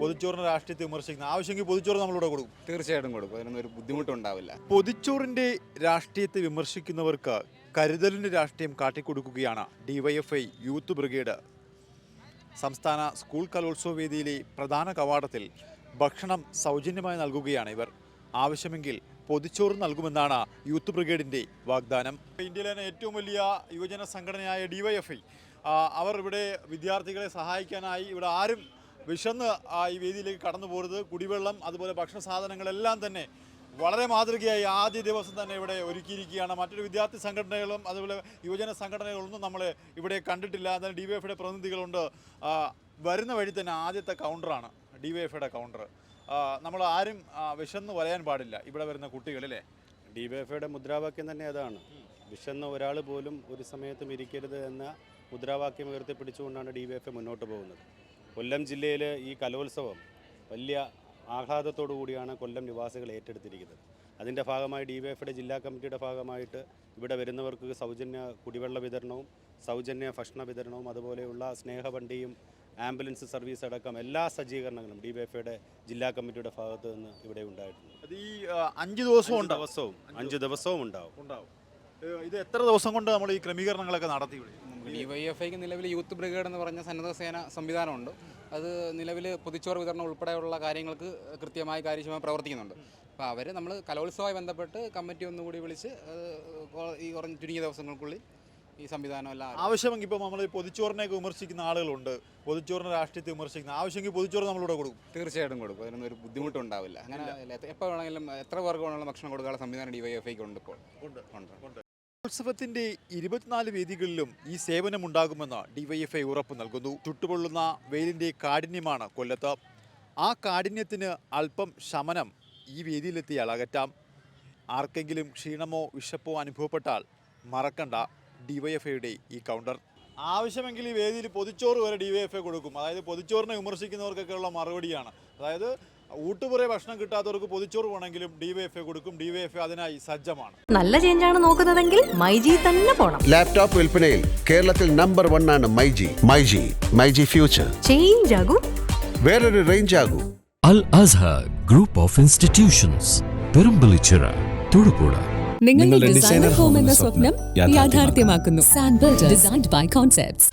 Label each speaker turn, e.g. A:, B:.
A: പൊതിച്ചോറിന്റെ രാഷ്ട്രീയത്തെ വിമർശിക്കുന്ന ആവശ്യമെങ്കിൽ പൊതിച്ചോറ് നമ്മളിവിടെ കൊടുക്കും.
B: തീർച്ചയായിട്ടും കൊടുക്കും. അതിനൊന്നും ഒരു ബുദ്ധിമുട്ടുണ്ടാവില്ല.
A: പൊതിച്ചോറിന്റെ രാഷ്ട്രീയത്തെ വിമർശിക്കുന്നവർക്ക് കരുതലിന്റെ രാഷ്ട്രീയം കാട്ടിക്കൊടുക്കുകയാണ് ഡിവൈഎഫ്ഐ യൂത്ത് ബ്രിഗേഡ്. സംസ്ഥാന സ്കൂൾ കലോത്സവ വേദിയിലെ പ്രധാന കവാടത്തിൽ ഭക്ഷണം സൗജന്യമായി നൽകുകയാണ് ഇവർ. ആവശ്യമെങ്കിൽ പൊതിച്ചോറ് നൽകുമെന്നാണ് യൂത്ത് ബ്രിഗേഡിന്റെ വാഗ്ദാനം. ഇന്ത്യയിലെ തന്നെ ഏറ്റവും വലിയ യുവജന സംഘടനയായ ഡിവൈഎഫ്ഐ അവർ ഇവിടെ വിദ്യാർത്ഥികളെ സഹായിക്കാനായി ഇവിടെ ആരും വിശന്ന് ആ, ഈ വേദിയിലേക്ക് കടന്നു പോരുത് കുടിവെള്ളം അതുപോലെ ഭക്ഷണ സാധനങ്ങളെല്ലാം തന്നെ വളരെ മാതൃകയായി ആദ്യ ദിവസം തന്നെ ഇവിടെ ഒരുക്കിയിരിക്കുകയാണ്. മറ്റൊരു വിദ്യാർത്ഥി സംഘടനകളും അതുപോലെ യുവജന സംഘടനകളൊന്നും നമ്മൾ ഇവിടെ കണ്ടിട്ടില്ല. അതായത് ഡി വൈ എഫിയുടെ പ്രതിനിധികളുണ്ട്. വരുന്ന വഴി തന്നെ ആദ്യത്തെ കൗണ്ടറാണ് ഡി വൈ എഫിയുടെ കൗണ്ടർ. നമ്മൾ ആരും വിശന്ന് വരയാൻ പാടില്ല. ഇവിടെ വരുന്ന കുട്ടികളിലെ
C: ഡി വൈ എഫ്ഐയുടെ മുദ്രാവാക്യം തന്നെ അതാണ്. വിശന്ന ഒരാൾ പോലും ഒരു സമയത്തും ഇരിക്കരുത് എന്ന മുദ്രാവാക്യം ഉയർത്തിപ്പിടിച്ചുകൊണ്ടാണ് ഡി വൈ എഫ് മുന്നോട്ട് പോകുന്നത്. കൊല്ലം ജില്ലയിൽ ഈ കലോത്സവം വലിയ ആഹ്ലാദത്തോടു കൂടിയാണ് കൊല്ലം നിവാസികൾ ഏറ്റെടുത്തിരിക്കുന്നത്. അതിന്റെ ഭാഗമായി ഡി വൈ എഫിയുടെ ജില്ലാ കമ്മിറ്റിയുടെ ഭാഗമായിട്ട് ഇവിടെ വരുന്നവർക്ക് സൗജന്യ കുടിവെള്ള വിതരണവും സൗജന്യ ഭക്ഷണ വിതരണവും അതുപോലെയുള്ള സ്നേഹവണ്ടിയും ആംബുലൻസ് സർവീസ് അടക്കം എല്ലാ സജ്ജീകരണങ്ങളും ഡി വൈ ജില്ലാ കമ്മിറ്റിയുടെ ഭാഗത്ത് നിന്ന് ഇവിടെ ഉണ്ടായിട്ടുണ്ട്.
A: ഈ അഞ്ച് ദിവസവും
C: ദിവസവും അഞ്ച് ദിവസവും ഉണ്ടാവും.
A: ഉണ്ടാവും. ഇത് എത്ര ദിവസം കൊണ്ട് നമ്മൾ ഈ ക്രമീകരണങ്ങളൊക്കെ നടത്തി ഇവിടെ
B: ഐക്ക് നിലവിൽ യൂത്ത് ബ്രിഗേഡ് എന്ന് പറഞ്ഞ സന്നദ്ധ സേന സംവിധാനമുണ്ട്. അത് നിലവിൽ പൊതിച്ചോറ് വിതരണം ഉൾപ്പെടെയുള്ള കാര്യങ്ങൾക്ക് കൃത്യമായി കാര്യക്ഷമമായി പ്രവർത്തിക്കുന്നുണ്ട്. അപ്പോൾ അവർ നമ്മൾ കലോത്സവമായി ബന്ധപ്പെട്ട് കമ്മിറ്റി ഒന്നുകൂടി വിളിച്ച് ഈ കുറഞ്ഞ ചുരുങ്ങിയ ദിവസങ്ങൾക്കുള്ളിൽ ഈ സംവിധാനം ആരംഭിക്കും.
A: ആവശ്യമെങ്കിൽ ഇപ്പോൾ നമ്മൾ പൊതിച്ചോറിനെയൊക്കെ വിമർശിക്കുന്ന ആളുകളുണ്ട്. പൊതിച്ചോറിന് രാഷ്ട്രീയത്തെ വിമർശിക്കുന്ന ആവശ്യമെങ്കിൽ പൊതിച്ചോറ് നമ്മളിവിടെ കൊടുക്കും.
B: തീർച്ചയായിട്ടും കൊടുക്കും. അതിനൊന്നും ഒരു ബുദ്ധിമുട്ടുണ്ടാവില്ല. അങ്ങനെ എപ്പോൾ വേണമെങ്കിലും എത്ര പേർക്ക് വേണമെങ്കിലും ഭക്ഷണം കൊടുക്കാനുള്ള സംവിധാനം ഡി വൈ എഫ് ഐക്ക് ഉണ്ട് ഇപ്പോൾ.
A: ഉണ്ട്.
B: ഉണ്ട്.
A: ഉത്സവത്തിന്റെ ഇരുപത്തിനാല് വേദികളിലും ഈ സേവനമുണ്ടാകുമെന്ന് ഡിവൈഎഫ്ഐ ഉറപ്പ് നൽകുന്നു. ചുട്ടുപൊള്ളുന്ന വെയിലിന്റെ കാഠിന്യമാണ് കൊല്ലത്ത്. ആ കാഠിന്യത്തിന് അല്പം ശമനം ഈ വേദിയിലെത്തിയാൽ അകറ്റാം. ആർക്കെങ്കിലും ക്ഷീണമോ വിശപ്പോ അനുഭവപ്പെട്ടാൽ മറക്കണ്ട ഡിവൈഎഫ്ഐയുടെ ഈ കൗണ്ടർ. ആവശ്യമെങ്കിൽ ഈ വേദിയിൽ പൊതിച്ചോറ് വരെ ഡിവൈഎഫ്ഐ കൊടുക്കും. അതായത് പൊതിച്ചോറിനെ വിമർശിക്കുന്നവർക്കൊക്കെ ഉള്ള മറുപടിയാണ്. അതായത് ഊട്ടുപുറേ ഭക്ഷണം കിട്ടാത്തവർക്ക് പൊതിച്ചോറ് വേണമെങ്കിലും ഡിവൈഎഫ്ഐ കൊടുക്കും. ഡിവൈഎഫ്ഐ അതിനായി സജ്ജമാണ്.
D: നല്ല ചേഞ്ചാണ് നോക്കുന്നതെങ്കിൽ മൈജി തന്നെ പോണം.
E: ലാപ്ടോപ്പ് വിൽപ്പനയിൽ കേരളത്തിൽ നമ്പർ വൺ ആണ് MyG. MyG MyG future
D: change ആകും.
E: വേറൊരു range ആകൂ.
F: Al Azhar group of institutions Perumpallichira Thodupuzha.
G: നിങ്ങളുടെ ഡിസൈനർ ഹോം എന്ന സ്വപ്നം യാഥാർത്ഥ്യമാക്കുന്നു. സാൻബിൾഡ് ഡിസൈൻഡ് ബൈ കോൺസെപ്റ്റ്സ്